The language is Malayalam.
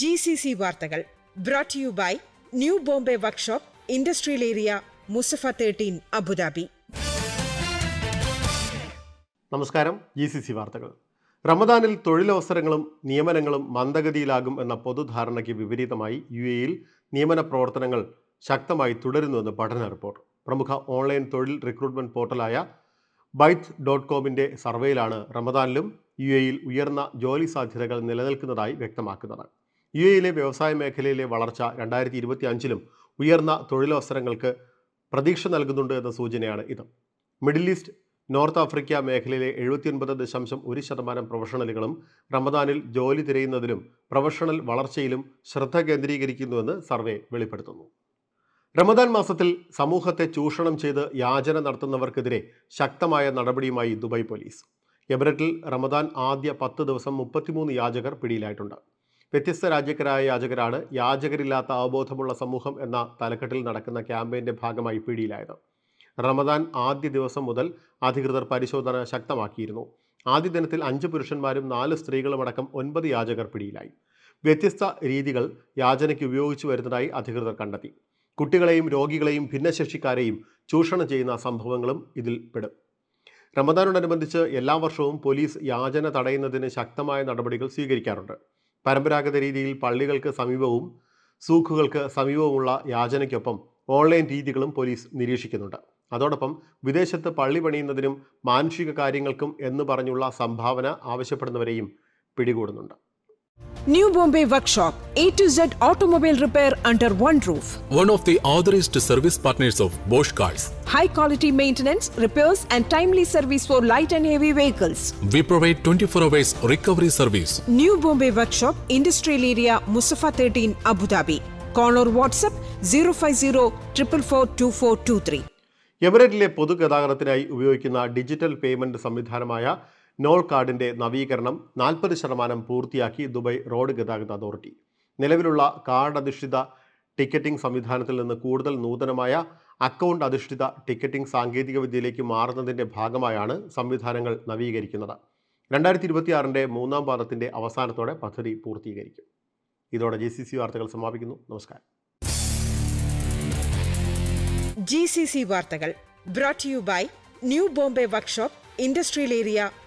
ജി സി സി വാർത്തകൾ brought you by new Bombay workshop industrial area Musaffah thirteen Abu Dhabi നമസ്കാരം ജി സി സി വാർത്തകൾ. റമദാനിൽ തൊഴിലവസരങ്ങളും നിയമനങ്ങളും മന്ദഗതിയിലാകും എന്ന പൊതുധാരണയ്ക്ക് വിപരീതമായി യു എയിൽ നിയമന പ്രവർത്തനങ്ങൾ ശക്തമായി തുടരുന്നുവെന്ന് പഠന റിപ്പോർട്ട്. പ്രമുഖ ഓൺലൈൻ തൊഴിൽ റിക്രൂട്ട്മെന്റ് പോർട്ടലായ ബൈറ്റ് ഡോട്ട് കോമിന്റെ സർവേയിലാണ് റമദാനിലും യു എയിൽ ഉയർന്ന ജോലി സാധ്യതകൾ നിലനിൽക്കുന്നതായി വ്യക്തമാക്കുന്നത്. യു എയിലെ വ്യവസായ മേഖലയിലെ വളർച്ച രണ്ടായിരത്തി ഇരുപത്തി അഞ്ചിലും ഉയർന്ന തൊഴിലവസരങ്ങൾക്ക് പ്രതീക്ഷ നൽകുന്നുണ്ട് എന്ന സൂചനയാണ് ഇത്. മിഡിൽ ഈസ്റ്റ് നോർത്ത് ആഫ്രിക്ക മേഖലയിലെ എഴുപത്തിയൊൻപത് ദശാംശം ഒരു ശതമാനം പ്രൊഫഷണലുകളും റമദാനിൽ ജോലി തിരയുന്നതിലും പ്രൊഫഷണൽ വളർച്ചയിലും ശ്രദ്ധ കേന്ദ്രീകരിക്കുന്നുവെന്ന് സർവേ വെളിപ്പെടുത്തുന്നു. റമദാൻ മാസത്തിൽ സമൂഹത്തെ ചൂഷണം ചെയ്ത് യാചന നടത്തുന്നവർക്കെതിരെ ശക്തമായ നടപടിയുമായി ദുബായ് പോലീസ്. എബ്രറ്റിൽ റമദാൻ ആദ്യ പത്ത് ദിവസം മുപ്പത്തിമൂന്ന് യാചകർ പിടിയിലായിട്ടുണ്ട്. വ്യത്യസ്ത രാജ്യക്കാരായ യാചകരാണ് യാചകരില്ലാത്ത അവബോധമുള്ള സമൂഹം എന്ന തലക്കെട്ടിൽ നടക്കുന്ന ക്യാമ്പയിന്റെ ഭാഗമായി പിടിയിലായത് റമദാൻ ആദ്യ ദിവസം മുതൽ അധികൃതർ പരിശോധന ശക്തമാക്കിയിരുന്നു. ആദ്യ ദിനത്തിൽ അഞ്ച് പുരുഷന്മാരും നാല് സ്ത്രീകളും അടക്കം ഒൻപത് യാചകർ പിടിയിലായി. വ്യത്യസ്ത രീതികൾ യാചനയ്ക്ക് ഉപയോഗിച്ചു വരുന്നതായി അധികൃതർ കണ്ടെത്തി. കുട്ടികളെയും രോഗികളെയും ഭിന്നശേഷിക്കാരെയും ചൂഷണം ചെയ്യുന്ന സംഭവങ്ങളും ഇതിൽ പെടും. റമദാനോടനുബന്ധിച്ച് എല്ലാ വർഷവും പോലീസ് യാചന തടയുന്നതിന് ശക്തമായ നടപടികൾ സ്വീകരിക്കാറുണ്ട്. പരമ്പരാഗത രീതിയിൽ പള്ളികൾക്ക് സമീപവും സൂഖുകൾക്ക് സമീപവുമുള്ള യാചനയ്ക്കൊപ്പം ഓൺലൈൻ രീതികളും പോലീസ് നിരീക്ഷിക്കുന്നുണ്ട്. അതോടൊപ്പം വിദേശത്ത് പള്ളി പണിയുന്നതിനും മാനുഷിക കാര്യങ്ങൾക്കും എന്ന് പറഞ്ഞുള്ള സംഭാവന ആവശ്യപ്പെടുന്നവരെയും പിടികൂടുന്നുണ്ട്. New Bombay workshop A to Z automobile repair under one roof one of the authorized service partners of Bosch Cars. High quality maintenance repairs and timely service for light and heavy vehicles We provide 24 hours recovery service. New Bombay workshop industrial area Musaffah thirteen Abu Dhabi call or WhatsApp zero five zero triple four two four two three എമിറേറ്റിലെ പൊതുഗതാഗതത്തിനായി ഉപയോഗിക്കുന്ന ഡിജിറ്റൽ പേയ്മെന്റ് സംവിധാനമായ നോൾ കാർഡിന്റെ നവീകരണം നാൽപ്പത് ശതമാനം പൂർത്തിയാക്കി ദുബായ് റോഡ് ഗതാഗത അതോറിറ്റി. നിലവിലുള്ള കാർഡ് അധിഷ്ഠിത ടിക്കറ്റിംഗ് സംവിധാനത്തിൽ നിന്ന് കൂടുതൽ നൂതനമായ അക്കൗണ്ട് അധിഷ്ഠിത ടിക്കറ്റിംഗ് സാങ്കേതികവിദ്യയിലേക്ക് മാറുന്നതിന്റെ ഭാഗമായാണ് സംവിധാനങ്ങൾ നവീകരിക്കുന്നത്. രണ്ടായിരത്തി ഇരുപത്തിയാറിന്റെ മൂന്നാം പാദത്തിന്റെ അവസാനത്തോടെ പദ്ധതി പൂർത്തീകരിക്കും. ഇതോടെ ജി സി സി വാർത്തകൾ സമാപിക്കുന്നു. നമസ്കാരം. ജി സി സി വാർത്തകൾ brought you by new Bombay workshop industrial area